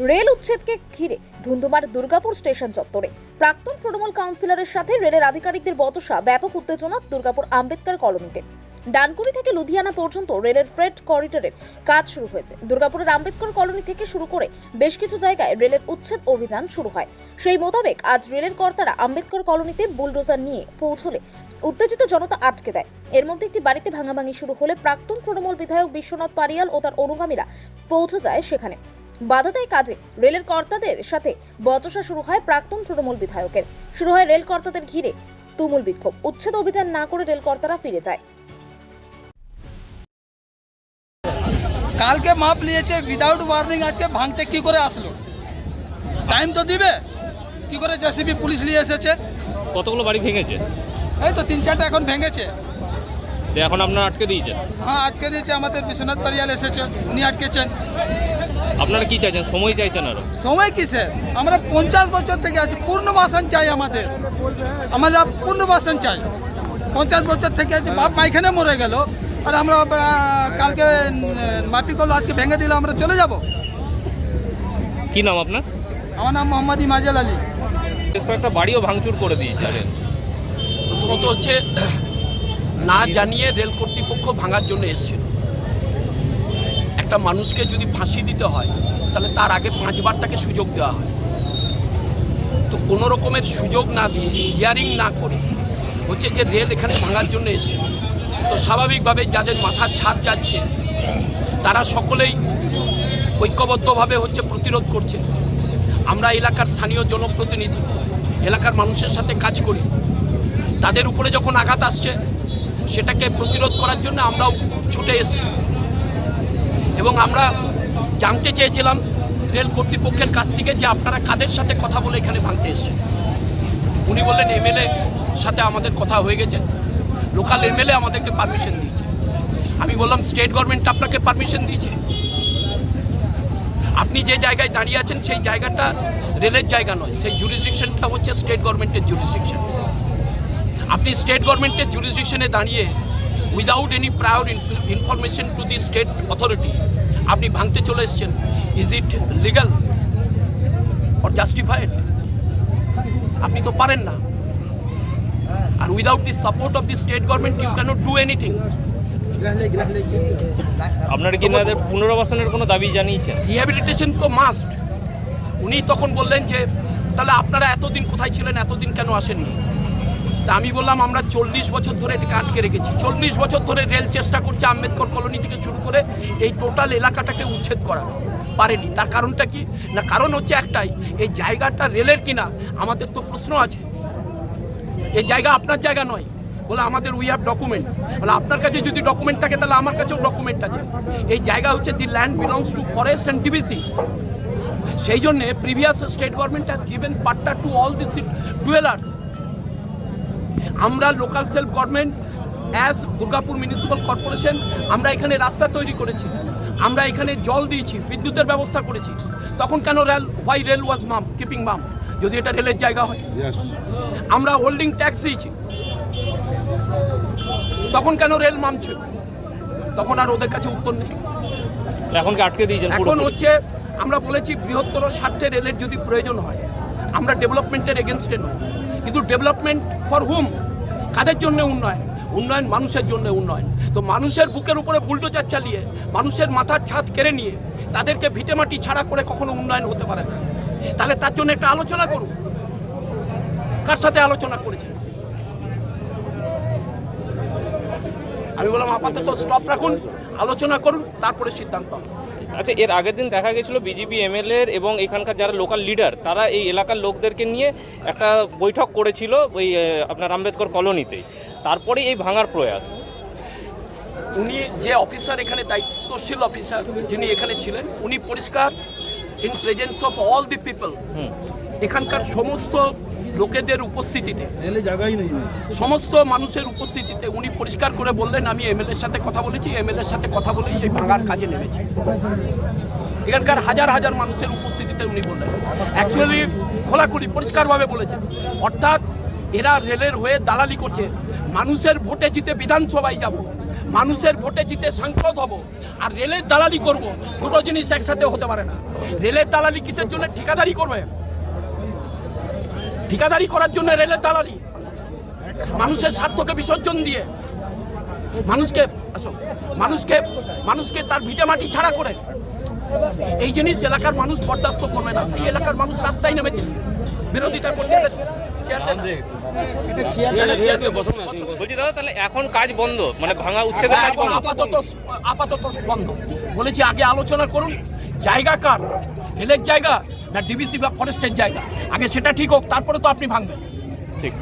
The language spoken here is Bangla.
রেল উচ্ছেদকে ঘিরে ধুন্ধুমার দুর্গাপুর স্টেশন চত্বরে। প্রাক্তন তৃণমূল কাউন্সিলরের সাথে রেলের আধিকারিকদের বতসা ব্যাপক উত্তেজনা দুর্গাপুর আম্বেদকর কলোনিতে। ডানকুনি থেকে লুধিয়ানা পর্যন্ত রেলের ফ্রেট করিডোরের কাজ শুরু হয়েছে। দুর্গাপুরের আম্বেদকর কলোনি থেকে শুরু করে বেশ কিছু জায়গায় রেলের উচ্ছেদ অভিযান শুরু হয়। সেই মোতাবেক আজ রেলের কর্তারা আম্বেদকর কলোনিতে বুলডোজার নিয়ে পৌঁছলে উত্তেজিত জনতা আটকে দেয়। এর মধ্যে একটি বাড়িতে ভাঙাভাঙি শুরু হলে প্রাক্তন তৃণমূল বিধায়ক বিশ্বনাথ পারিয়াল ও তার অনুগামীরা পৌঁছে যায় সেখানে। বাধা দেয় কাজে। রেলের কর্তাদের সাথে বচসা শুরু হয় প্রাক্তন তৃণমূল বিধায়কের। শুরু হয় রেল কর্তাদের ঘিরে তুমুল বিক্ষোভ। উচ্ছেদ অভিযান না করে রেল কর্তারা ফিরে যায়। কালকে মাপ নিয়েছে উইদাউট ওয়ার্নিং আজকে ভাঙতে কি করে আসলো? টাইম তো দিবে। কি করে জেসিবি পুলিশ নিয়ে এসেছে? কতগুলো বাড়ি ভেঙেছে? এই তো তিন চারটা এখন ভেঙেছে। এখন আপনারা আটকে দিয়েছে হ্যাঁ আটকে দিয়েছে আমাদের বিশ্বনাথ পারিয়াল এসেছে উনি আটকেছেন। আপনারা কি চাইছেন? সময় চাইছেন আরও? সময় কিসের আমরা পঞ্চাশ বছর থেকে আছি পূর্ণবাসন চাই আমাদের। আমরা পূর্ণবাসন চাই। পঞ্চাশ বছর থেকে আছি বাপ মাইখানে মরে গেল। আর আমরা কালকে মাপি করল আজকে ভেঙে দিলে আমরা চলে যাব। কি নাম আপনার? আমার নাম মোহাম্মদ ইমাজাল আলী। বেশ কয়েকটা বাড়িও ভাঙচুর করে দিয়েছে। প্রথমত হচ্ছে না জানিয়ে রেল কর্তৃপক্ষ ভাঙার জন্য এসেছিল। একটা মানুষকে যদি ফাঁসি দিতে হয়, তাহলে তার আগে পাঁচবার তাকে সুযোগ দেওয়া হয়। তো কোনো রকমের সুযোগ না দিয়ে হিয়ারিং না করে, হচ্ছে যে রেল এখানে ভাঙার জন্য এসেছিল তো স্বাভাবিকভাবে যাদের মাথার ছাদ যাচ্ছে, তারা সকলেই ঐক্যবদ্ধভাবে হচ্ছে প্রতিরোধ করছে। আমরা এলাকার স্থানীয় জনপ্রতিনিধি, এলাকার মানুষের সাথে কাজ করি। তাদের উপরে যখন আঘাত আসছে, সেটাকে প্রতিরোধ করার জন্য আমরাও ছুটে এসেছি। এবং আমরা জানতে চেয়েছিলাম রেল কর্তৃপক্ষের কাছ থেকে যে আপনারা কাদের সাথে কথা বলে এখানে ভাঙতে এসেছেন। উনি বললেন, এমএলএ সাথে আমাদের কথা হয়ে গেছে। লোকাল এমএলএ আমাদেরকে পারমিশন দিয়েছে। আমি বললাম স্টেট গভর্নমেন্ট আপনাকে পারমিশন দিয়েছে। আপনি যে জায়গায় দাঁড়িয়ে আছেন, সেই জায়গাটা রেলের জায়গা নয়। সেই জুরিসডিকশনটা হচ্ছে স্টেট গভর্নমেন্টের জুরিসডিকশন আপনি স্টেট গভর্নমেন্টের জুরিসডিকশনে দাঁড়িয়ে without any prior information to the state authority আপনি ভাঙতে চলে এসছেন is it legal or justified আপনি তো পারেন না। আর without the support of the state government you can't do anything আপনারা কি এনাদের পুনর্বাসনের কোনো দাবি জানিয়েছেন? রিহ্যাবিলিটেশন তো মাস্ট উনি তখন বললেন যে তাহলে আপনারা এতদিন কোথায় ছিলেন এতদিন কেন আসেননি? তা আমি বললাম, আমরা চল্লিশ বছর ধরে এটাকে আটকে রেখেছি। চল্লিশ বছর ধরে রেল চেষ্টা করছে আম্বেদকর কলোনি থেকে শুরু করে এই টোটাল এলাকাটাকে উচ্ছেদ করা পারেনি। তার কারণটা কি? না, কারণ হচ্ছে একটাই, এই জায়গাটা রেলের কিনা? আমাদের তো প্রশ্ন আছে। এই জায়গা আপনার জায়গা নয়। বলে, আমাদের উই হ্যাভ ডকুমেন্ট বলে, আপনার কাছে যদি ডকুমেন্ট থাকে, তাহলে আমার কাছেও ডকুমেন্ট আছে। এই জায়গা হচ্ছে the land belongs to forest and DVC সেই জন্যে previous state government has given patta to all the dwellers আমরা local self government as Durgapur municipal corporation আমরা এখানে রাস্তা তৈরি করেছি। আমরা এখানে জল দিয়েছি বিদ্যুতের ব্যবস্থা করেছি। তখন কেন rail why rail was mum keeping mum যদি এটা রেলের জায়গা হয়। আমরা হোল্ডিং ট্যাক্স দিয়েছি। তখন কেন রেল মামছে তখন আর ওদের কাছে উত্তর নেই। এখন আটকে দিয়েছেন এখন হচ্ছে আমরা বলেছি বৃহত্তর স্বার্থে রেলের যদি প্রয়োজন হয় আমরা ডেভেলপমেন্টের এগেনস্টে নয়। কিন্তু ডেভেলপমেন্ট ফর হুম? কাদের জন্য উন্নয়ন? উন্নয়ন মানুষের জন্য উন্নয়ন। তো মানুষের বুকের উপরে বুলডোজার চালিয়ে, মানুষের মাথার ছাদ কেড়ে নিয়ে, তাদেরকে ভিটেমাটি ছাড়া করে কখনো উন্নয়ন হতে পারে না। তাহলে তার জন্য একটা আলোচনা করুন। কার সাথে আলোচনা করেছে আমি বললাম, আপাতত স্টপ রাখুন, আলোচনা করুন, তারপরে সিদ্ধান্ত হবে। আচ্ছা এর আগের দিন দেখা গেছিল বিজেপি এমএলএ এবং এখানকার যারা লোকাল লিডার তারা এই এলাকার লোকদেরকে নিয়ে একটা বৈঠক করেছিল ওই আপনার আম্বেদকর কলোনিতে। তারপরে এই ভাঙার প্রয়াস। উনি যে অফিসার এখানে দায়িত্বশীল অফিসার যিনি এখানে ছিলেন উনি পরিষ্কার in presence of all the people hmm. এখানকার সমস্ত লোকেদের উপস্থিতিতে। সমস্ত মানুষের উপস্থিতিতে উনি পরিষ্কার করে বললেন আমি এমএলএর সাথে কথা বলেছি এমএলএর সাথে কথা বলেই এই ভাঙার কাজে নেমেছি। এখানকার হাজার হাজার মানুষের উপস্থিতিতে উনি বললেন। অ্যাকচুয়ালি খোলাখুলি পরিষ্কারভাবে বলেছেন। অর্থাৎ এরা রেলের হয়ে দালালি করছে। মানুষের ভোটে জিতে বিধানসভায় যাব। মানুষের ভোটে জিতে সাংসদ হব। আর রেলের দালালি করব। দুটো জিনিস একসাথে হতে পারে না। রেলের দালালি কিসের জন্য? ঠিকাদারি করবে। ঠিকাদারি করার জন্য রেলের দালালি। মানুষের স্বার্থকে বিসর্জন দিয়ে। মানুষকে আসো মানুষকে মানুষকে তার ভিটে মাটি ছাড়া করে। এই জিনিস এলাকার মানুষ বরদাস্ত করবে না। এই এলাকার মানুষ রাস্তায় নেমেছে। বিরোধিতা করছে। বলছি দাদা তাহলে এখন কাজ বন্ধ। মানে ভাঙা উচ্ছেদের কাজ এখন বন্ধ। আপাতত আপাতত বন্ধ। বলেছি আগে আলোচনা করুন। জায়গা কার? রেলের জায়গা না ডিবিসি বা ফরেস্টের জায়গা? আগে সেটা ঠিক হোক, তারপরে তো আপনি ভাঙবেন। ঠিক।